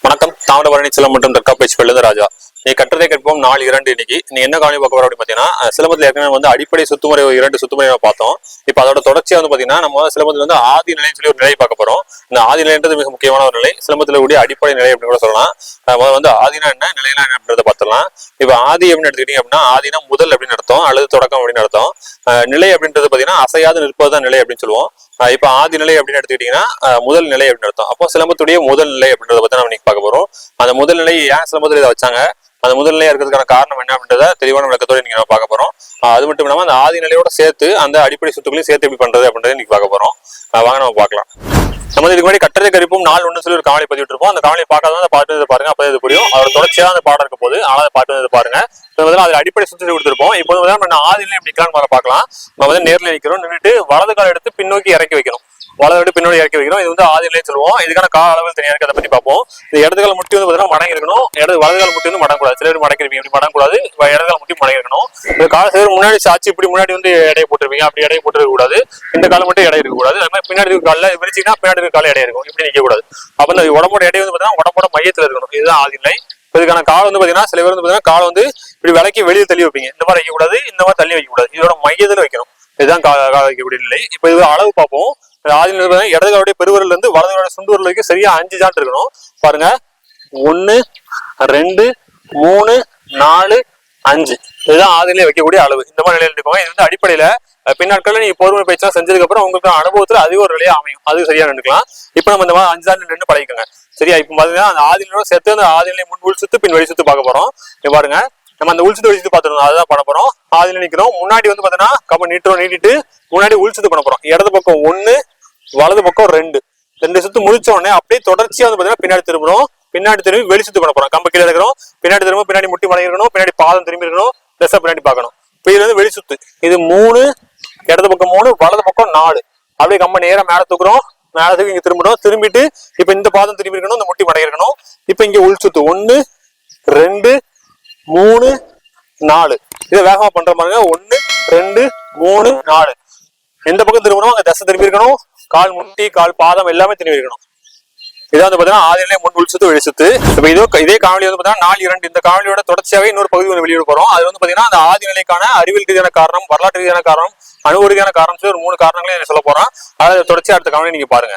வணக்கம். தாமிரபரணி சிலம் மற்றும் தற்காப்பயிற்சி ராஜா. நீ கட்டுறதை கேட்போம் நாள் இரண்டு இன்னைக்கு. நீ என்ன காணி பார்க்க போற அப்படின்னு பாத்தீங்கன்னா சிலம்பத்தில் சிலம்பத்துல ஏற்கனவே வந்து அடிப்படை சுத்துமுறை இரண்டு சுத்துமுறை நம்ம பார்த்தோம். இப்போ அதோட தொடர்ச்சியா வந்து பாத்தீங்கன்னா நம்ம சிலம்பத்துல வந்து ஆதி நிலைன்னு சொல்லி ஒரு நிலை பார்க்க போறோம். இந்த ஆதி நிலைன்றது மிக முக்கியமான ஒரு நிலை. சிலம்பத்துல கூடிய அடிப்படை நிலை அப்படின்னு கூட சொல்லலாம். முதல்ல வந்து ஆதினா என்ன நிலைனா என்ன அப்படின்றத பார்த்தலாம் இப்போ ஆதி அப்படின்னு எடுத்துக்கிட்டீங்க அப்படின்னா ஆதினா முதல் அப்படின்னு அர்த்தம் அல்லது தொடக்கம் அப்படின்னு அர்த்தம். நிலை அப்படின்றது பாத்தீங்கன்னா அசையாது நிற்பது தான் நிலை அப்படின்னு சொல்லுவோம். இப்போ ஆதி நிலை அப்படின்னு எடுத்துக்கிட்டீங்கன்னா முதல் நிலை அப்படின்னு அர்த்தம். அப்போ சிலம்பத்துடைய முதல் நிலை அப்படின்றத பத்தி நம்ம இன்னைக்கு பார்க்க போறோம். அந்த முதல் நிலை ஏன் முதல் இதை வச்சாங்க? அந்த முதல் நிலையா இருக்கிறதுக்கான காரணம் என்ன அப்படின்றத தெளிவான விளக்கத்தோட நீங்க நம்ம பார்க்க போறோம். அது மட்டும் இல்லாம அந்த ஆதி நிலையோட சேர்த்து அந்த அடிப்படை சொத்துக்களையும் சேர்த்து எப்படி பண்றது அப்படின்றத இன்னைக்கு பார்க்க போறோம். வாங்க நம்ம பார்க்கலாம். நம்ம இதுக்கு முன்னாடி கட்டரை கரிப்பும் நாள் ஒன்று சொல்லி ஒரு காவலை பதிவிட்டு இருப்போம் அந்த காவலை பார்க்காத அந்த பாட்டு வந்து பாருங்க அப்போ இது புரியும். அதோட தொடர்ச்சியா அந்த பாடம் இருக்க போது ஆனால் அதை பாட்டு வந்து பாருங்க. இப்போ அதில் அடிப்படை சுற்றி கொடுத்துருப்போம். இப்போ வந்து நம்ம ஆதி நிலை எப்படி நிற்கலாம்னு பார்க்கலாம். நம்ம வந்து நேர்ல நிற்கிறோம் நின்றுட்டு வலது கால் எடுத்து பின்னோக்கி இறக்கி வைக்கணும். வளர்ந்து விட்டு பின்னாடி இறக்கி வைக்கிறோம் இது வந்து ஆதி சொல்லுவோம். இதுக்கான கால அளவு தனியாக இருக்கு. அதை பத்தி பார்ப்போம். இந்த இடது முட்டி வந்து பார்த்தீங்கன்னா மடங்கி இருக்கணும். இடது வலது முட்டி வந்து மடங்கக்கூடாது. சில பேர் மடக்கிருப்பீங்க. இப்படி மடங்கக்கூடாது. இப்போ கால முட்டி மடங்கி இருக்கணும். இந்த கால சிலர் முன்னாடி சாச்சி இப்படி முன்னாடி வந்து எடையை போட்டிருப்பீங்க. அப்படி எடையை போட்டு கூடாது. இந்த காலம் மட்டும் எடை இருக்கக்கூடாது அது மாதிரி பின்னாடி இருக்க காலில் விரிச்சிங்கன்னா பின்னாடி இருக்க கால எடை இருக்கும். இப்படி நிற்கக்கூடாது அப்போ இந்த உடம்போட எடை வந்து பார்த்தீங்கன்னா உடம்போட மையத்தில் இருக்கணும். இதுதான் ஆதி நிலை. இதுக்கான கால் வந்து பாத்தீங்கன்னா சில பேர் வந்து பாத்தீங்கன்னா கால் வந்து இப்படி விலைக்கு வெளியே தள்ளி வைப்பீங்க. இந்த மாதிரி வைக்கக்கூடாது. இந்த மாதிரி தள்ளி வைக்கக்கூடாது. இதோட மையத்தில் வைக்கணும். இதுதான் கா கால் வைக்கக்கூடிய நிலை. இப்போ இது அளவு பார்ப்போம். ஆதிநிலை இடதுகளுடைய பெருவரில் இருந்து வலது காலுடைய வரைக்கும் சரியா அஞ்சு சாட்டு இருக்கணும். பாருங்க. ஒன்னு ரெண்டு மூணு நாலு அஞ்சு. இதுதான் ஆதிலே வைக்கக்கூடிய அளவு. இந்த மாதிரி நிலையில் இருக்கோம் இது வந்து அடிப்படையில பின்னாட்களில் நீங்க பொறுமை பயிற்சிலாம் செஞ்சதுக்கு அப்புறம் உங்களுக்கு அனுபவத்துல அது ஒரு நிலையா அமையும். அது சரியா நின்றுக்கலாம். இப்போ நம்ம இந்த மாதிரி அஞ்சு நாள் நின்று பழகிக்கோங்க. சரியா? இப்போ பாத்தீங்கன்னா அந்த ஆதிநிலையோட சேர்த்து அந்த ஆதிநிலை முன் உள் சுத்து பின் வெளி சுத்து பார்க்க போறோம். இங்க பாருங்க. நம்ம அந்த உள் சுத்து வெளி சுத்து பார்த்துருந்தோம் அதுதான் பண்ண போறோம். ஆதிநிலை நிக்கிறோம். முன்னாடி வந்து பாத்தீங்கன்னா கம்ம நீட்டுறோம் நீட்டிட்டு முன்னாடி உள் சுத்து பண்ண போறோம். இடது பக்கம் ஒன்னு வலது பக்கம் ரெண்டு. ரெண்டு சுத்து முடிச்ச உடனே அப்படியே தொடர்ச்சியா வந்து பாத்தீங்கன்னா பின்னாடி திரும்பணும். பின்னாடி திரும்பி வெளி சுத்து பண்ண போறோம். கம்ப கீழே இருக்கிறோம். பின்னாடி திரும்ப பின்னாடி முட்டி மடங்கிருக்கணும். பின்னாடி பாதம் திரும்பி இருக்கணும். ட்ரெஸ்ஸை பின்னாடி பார்க்கணும். இப்போ இது வந்து வெளி சுத்து. இது மூணு இடது பக்கம் மூணு வலது பக்கம் நாலு. அப்படியே கம்ப நேரம் மேல தூக்குறோம். மேல தூக்கி இங்க திரும்பணும். திரும்பிட்டு இப்ப இந்த பாதம் திரும்பி இருக்கணும் இந்த முட்டி மடங்கிருக்கணும். இப்ப இங்க உள் சுத்து. ஒன்னு ரெண்டு மூணு நாலு. இதை வேகமா பண்ற மாதிரி ஒன்னு ரெண்டு மூணு நாலு. எந்த பக்கம் திரும்பணும் அங்க தசை திரும்பி இருக்கணும். கால் முட்டி கால் பாதம் எல்லாமே திரும்பி இருக்கணும். இதான் வந்து பாத்தீங்கன்னா ஆதிநிலை முன் உள் சுத்து வெளி சுத்து. இப்ப இதோ இதே காணொலி வந்து பாத்தீங்கன்னா நாலு இரண்டு. இந்த காணொலியோட தொடர்ச்சியாக இன்னொரு பகுதி வந்து வெளியிட போறோம். அது வந்து பாத்தீங்கன்னா அந்த ஆதிநிலைக்கான அறிவியல் ரீதியான காரணம் வரலாற்று ரீதியான காரணம் அனுபவ ரீதியான காரணம் சொல்லி ஒரு மூணு காரணங்களையும் சொல்ல போறேன். அதாவது தொடர்ச்சி அடுத்த காணொலி நீங்க பாருங்க.